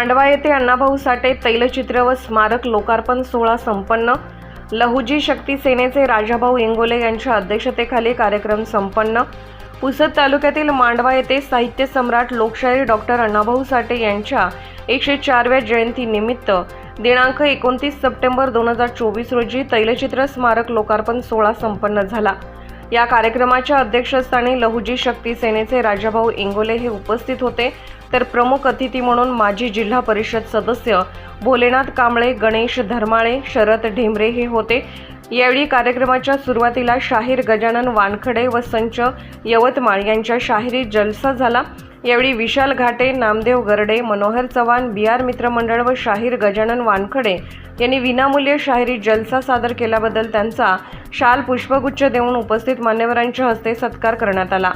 मांडवा येथे अण्णाभाऊ साठे तैलचित्र व स्मारक लोकार्पण सोहळा संपन्न. लहुजी शक्ती सेनेचे राजाभाऊ इंगोले यांच्या अध्यक्षतेखाली कार्यक्रम संपन्न. पुसद तालुक्यातील मांडवा येथे साहित्य सम्राट लोकशाहीर डॉक्टर अण्णाभाऊ साठे यांच्या एकशे चारव्या जयंतीनिमित्त दिनांक एकोणतीस सप्टेंबर दोन हजार चोवीस रोजी तैलचित्र स्मारक लोकार्पण सोहळा संपन्न झाला. या कार्यक्रमाच्या अध्यक्षस्थानी लहुजी शक्ती सेनेचे राजाभाऊ इंगोले हे उपस्थित होते. तर प्रमुख अतिथी म्हणून माजी जिल्हा परिषद सदस्य भोलेनाथ कांबळे गणेश धर्माळे शरद ढेमरे हे होते. यावेळी कार्यक्रमाच्या सुरुवातीला शाहीर गजानन वानखडे व संच यवतमाळ यांच्या शाहिरी जलसा झाला. यावेळी विशाल घाटे नामदेव गरडे मनोहर चव्हाण बी आर मित्रमंडळ व शाहीर गजानन वानखडे यांनी विनामूल्य शाहिरी जलसा सादर केल्याबद्दल त्यांचा शाल पुष्पगुच्छ देऊन उपस्थित मान्यवरांच्या हस्ते सत्कार करण्यात आला.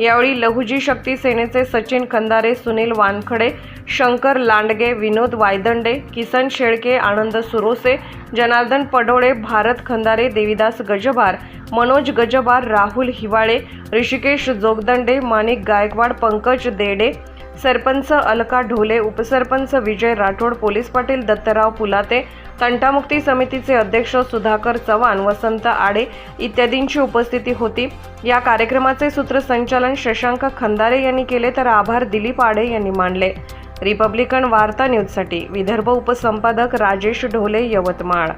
यावेळी लहुजी शक्ती सेनेचे सचिन खंदारे सुनील वानखडे शंकर लांडगे विनोद वायदंडे किसन शेळके आनंद सुरोसे जनार्दन पडोळे भारत खंदारे देविदास गजबार मनोज गजबार राहुल हिवाळे ऋषिकेश जोगदंडे माणिक गायकवाड पंकज देडे सरपंच अलका ढोले उपसरपंच विजय राठोड पोलीस पाटील दत्तराव पुलाते तंटामुक्ती समितीचे अध्यक्ष सुधाकर चव्हाण वसंत आडे इत्यादींची उपस्थिती होती. या कार्यक्रमाचे सूत्रसंचालन शशांक खंदारे यांनी केले तर आभार दिलीप आडे यांनी मानले. रिपब्लिकन वार्ता न्यूजसाठी विदर्भ उपसंपादक राजेश ढोले यवतमाळ.